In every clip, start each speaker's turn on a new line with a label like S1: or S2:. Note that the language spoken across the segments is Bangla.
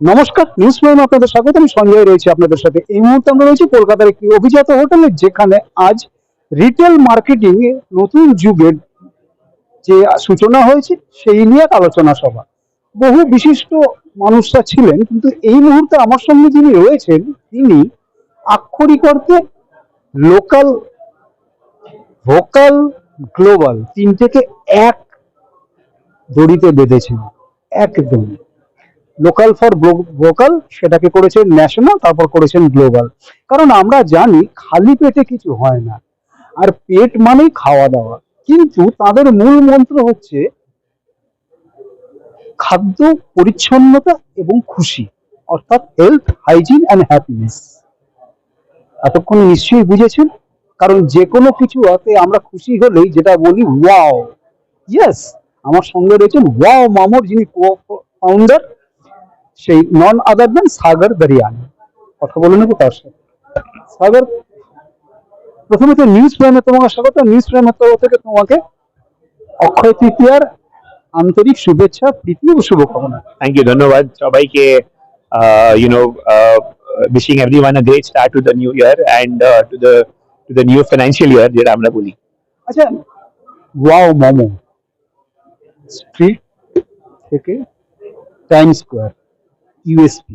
S1: নমস্কার নিউজ প্রাইমে আপনাদের স্বাগত, আমি সঞ্জয় রয়েছি আপনাদের সাথে। এই মুহূর্তে আমরা রয়েছি কলকাতার একটি অভিজাত হোটেলে, যেখানে আজ রিটেল মার্কেটিং নতুন যুগের যে সূচনা হয়েছে, সেই নিয়ে এক আলোচনা সভা। বহু বিশিষ্ট মানুষরা ছিলেন, কিন্তু এই মুহূর্তে আমার সঙ্গে যিনি রয়েছেন, তিনি আক্ষরিক অর্থে লোকাল ভোকাল গ্লোবাল তিনটেকে এক দড়িতে বেঁধেছেন। একদম। লোকাল ফর ভোকাল সেটাকে করেছেন ন্যাশনাল তারপর করেছেন গ্লোবাল কারণ আমরা জানি, খালি পেটে কিছু হয় না। আর পেট মানেই খাওয়া দাওয়া। কিন্তু তাদের মূল মন্ত্র হচ্ছে, খাদ্য পরিচ্ছন্নতা এবং খুশি, অর্থাৎ হেলথ হাইজিন অ্যান্ড হ্যাপিনেস এতক্ষণ নিশ্চয়ই বুঝেছেন? কারণ যে কোনো কিছু হাতে আমরা খুশি হলেই যেটা বলি ওয়াও ইয়েস আমার সঙ্গে রয়েছেন ওয়াও মামর যিনি ফাউন্ডার সেই নন আদার দেন সাগর দরিয়ানি। কথা বলে নেব তার সাথে। সাগর প্রথমে তো নিউজ প্রাইমে তোমাকে স্বাগত। নিউজ প্রাইমের তরফ থেকে তোমাকে অক্ষয় তৃতীয়ার আন্তরিক শুভেচ্ছা প্রীতি ও শুভকামনা।
S2: থ্যাংক ইউ ধন্যবাদ সবাইকে। You know wishing everyone a great start to the new year and to the to the new financial year যেটা আমরা বলি।
S1: আচ্ছা ওয়াও মোমো। স্ট্রিট থেকে টাইম স্কোয়ার ইউএসপি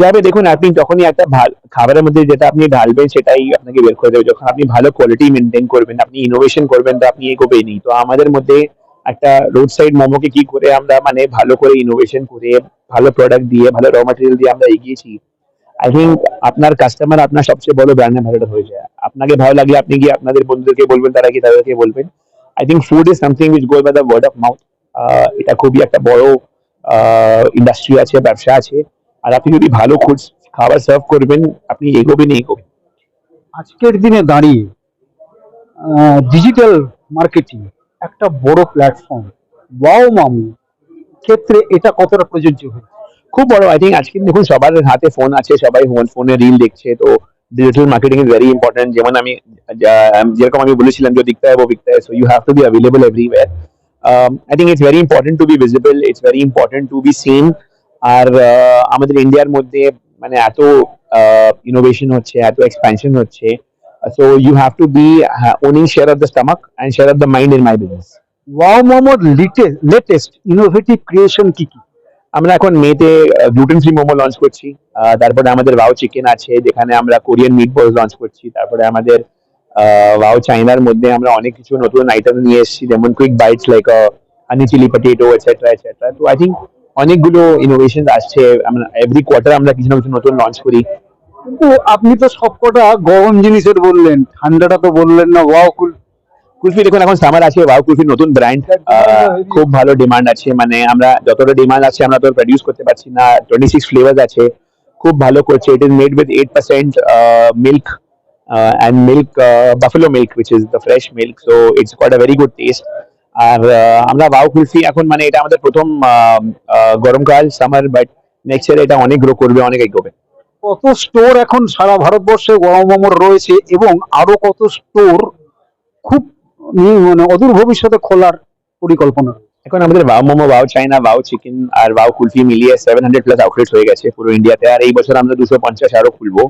S2: যাবে, দেখুন, আপনি যখনই একটা ভালো খাবারের মধ্যে যেটা আপনি ঢালবেন, সেটাই আপনাকে বের করে দেবে। যখন আপনি ভালো কোয়ালিটি মেনটেন করবেন, আপনি ইনোভেশন করবেন, তো আপনি এগোবেনই তো আমাদের মধ্যে একটা রোড সাইড মোমোকে কি করে আমরা মানে ভালো করে ইনোভেশন করে, ভালো প্রোডাক্ট দিয়ে, ভালো র মেটেরিয়াল দিয়ে আমরা এগিয়েছি আই থিঙ্ক আপনার কাস্টমার আপনার সবচেয়ে বড় ব্র্যান্ড অ্যাম্বাসেডর হয়ে যায় আপনাকে ভালো লাগলে আপনি গিয়ে আপনাদের বন্ধুদেরকে বলবেন, তারা কি তাদেরকে বলবেন। I think food is something which goes by the word of mouth এটা খুবই একটা বড় ইন্ডাস্ট্রি আছে ব্যবসা আছে আর আপনি যদি ভালো খোঁজ খাবার সার্ভ করবেন আপনি এগোবেন এগোবেন।
S1: আজকের দিনে দাঁড়িয়ে ডিজিটাল মার্কেটিং একটা বড় প্ল্যাটফর্ম বাও মামু ক্ষেত্রে এটা কতটা প্রযোজ্য হয়
S2: খুব বড় আই থিঙ্ক আজকে দেখুন সবার হাতে ফোন আছে সবাই ফোনে রিল দেখছে তো digital marketing is very important যেমন আমি যেরকম আমি বলেছিলাম যে দিকতে হব বিকতে so you have to be available everywhere um, I think it's very important to be visible. It's very important to be seen. আর uh, আমাদের ইন্ডিয়ার মধ্যে মানে এত uh, ইনোভেশন হচ্ছে এত এক্সপ্যানশন হচ্ছে। So you have to be owning share of the stomach and share of the mind in my business
S1: wow মোমোর লেটেস্ট ইনোভেটিভ ক্রিয়েশন কি কি?
S2: আমরা এখন মেতে গ্লুটেন ফ্রি মোমো লঞ্চ করছি। তারপরে আমাদের ওয়াও চিকেন আছে যেখানে আমরা কোরিয়ান মিট বলস লঞ্চ করছি। তারপরে আমাদের ওয়াও চাইনার মধ্যে আমরা অনেক কিছু নতুন আইটেম নিয়ে এসেছি যেমন quick bites like honey chilli potato etcetera etcetera তো আই থিঙ্ক অনেকগুলো ইনোভেশন আসছে আমরা এভরি কোয়ার্টার আমরা কিছু না কিছু নতুন লঞ্চ করি।
S1: কিন্তু আপনি তো সবকটা গরম জিনিসের বললেন ঠান্ডাটা তো বললেন না ওয়াও কুল
S2: কুলফি দেখুন এখন সামার আছে ওয়াও কুলফির নতুন ব্র্যান্ড খুব ভালো ডিমান্ড আছে মানে আমরা যতটা ডিমান্ড আছে আমরা তো প্রডিউস করতে পারছি না টোয়েন্টি সিক্স ফ্লেভার্স আছে খুব ভালো করছে it is made with eight percent milk and milk buffalo milk which is the fresh milk so it's got a very good taste আর আহ, আমরা ওয়াও কুলফি এখন মানে এটা আমাদের প্রথম গরমকাল সামার বাট নেক্সট ইয়ার এটা অনেক গ্রো করবে অনেক এগোবে।
S1: কত স্টোর এখন সারা ভারতবর্ষে ওয়াও মামোর রয়েছে এবং আরও কত স্টোর খুব মানে অদূর ভবিষ্যতে খোলার পরিকল্পনা।
S2: এখন আমাদের Wow Momo Wow China Wow chicken আর ওয়াও কুলফি মিলিয়ে সেভেন হান্ড্রেড প্লাস আউটলেটস হয়ে গেছে পুরো ইন্ডিয়াতে আর এই বছর আমরা দুশো পঞ্চাশ আরও খুলবো।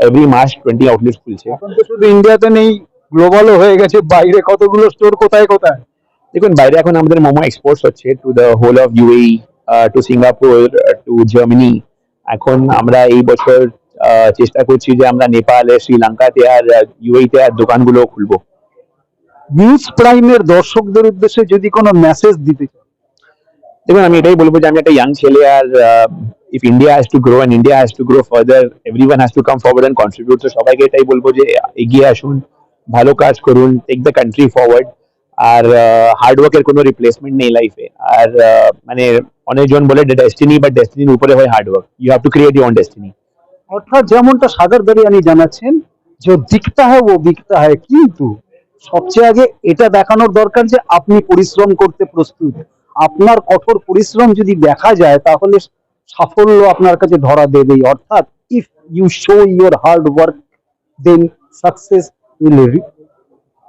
S2: এভরি মাস টোয়েন্টি আউটলেটস খুলছে।
S1: এখন তো শুধু ইন্ডিয়াতে নেই গ্লোবালও হয়ে গেছে বাইরে কতগুলো স্টোর কোথায় কোথায়?
S2: দেখুন বাইরে এখন আমাদের মোমো এক্সপোর্টস হচ্ছে to the whole of UAE to Singapore to Germany এখন আমরা এই বছর চেষ্টা করছি যে আমরা নেপালে শ্রীলঙ্কাতে আর ইউএইতে আর দোকানগুলো খুলবো।
S1: নিউজ প্রাইমের দর্শকদের উদ্দেশ্যে যদি কোনো মেসেজ দিতে চান।
S2: দেখুন আমি এটাই বলব যে আমি একটা ইয়াং ছেলে আর if India has to grow and India has to grow further everyone has to come forward and contribute তো সবাইকে এটাই বলব যে, এগিয়ে আসুন, ভালো কাজ করুন টেক দ্য কান্ট্রি ফরওয়ার্ড আর হার্ড ওয়ার্কের কোনো রিপ্লেসমেন্ট নেই লাইফে আর মানে অনেকজন বলে ডেস্টিনি বাট ডেস্টিনির উপরে হয় hard work you have to create your destiny
S1: অর্থাৎ যেমনটা সাগর দরিয়ানি জানাচ্ছেন, যে দিকতা হয় ও বিকতা হয়। কিন্তু সবচেয়ে আগে এটা দেখানোর দরকার যে, আপনি পরিশ্রম করতে প্রস্তুত। আপনার কঠোর পরিশ্রম যদি দেখা যায়, তাহলে সাফল্য আপনার কাছে ধরা দেবেই। অর্থাৎ if you show your hard work then success will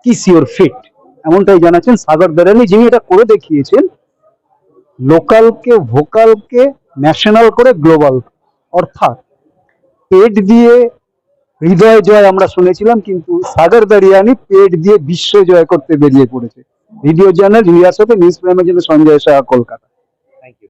S1: kiss your feet এমনটাই জানাচ্ছেন সাগর দরিয়ানি যিনি এটা করে দেখিয়েছেন, লোকালকে, ভোকালকে ন্যাশনাল করে গ্লোবাল অর্থাৎ পেট দিয়ে হৃদয় জয় আমরা শুনেছিলাম, কিন্তু সাগর দারিয়ানি পেট দিয়ে বিশ্ব জয় করতে বেরিয়ে পড়েছে। ভিডিও জার্নাল রিয়াসতে নিউজ প্রাইমের জন্য সঞ্জয় শাহ, কলকাতা।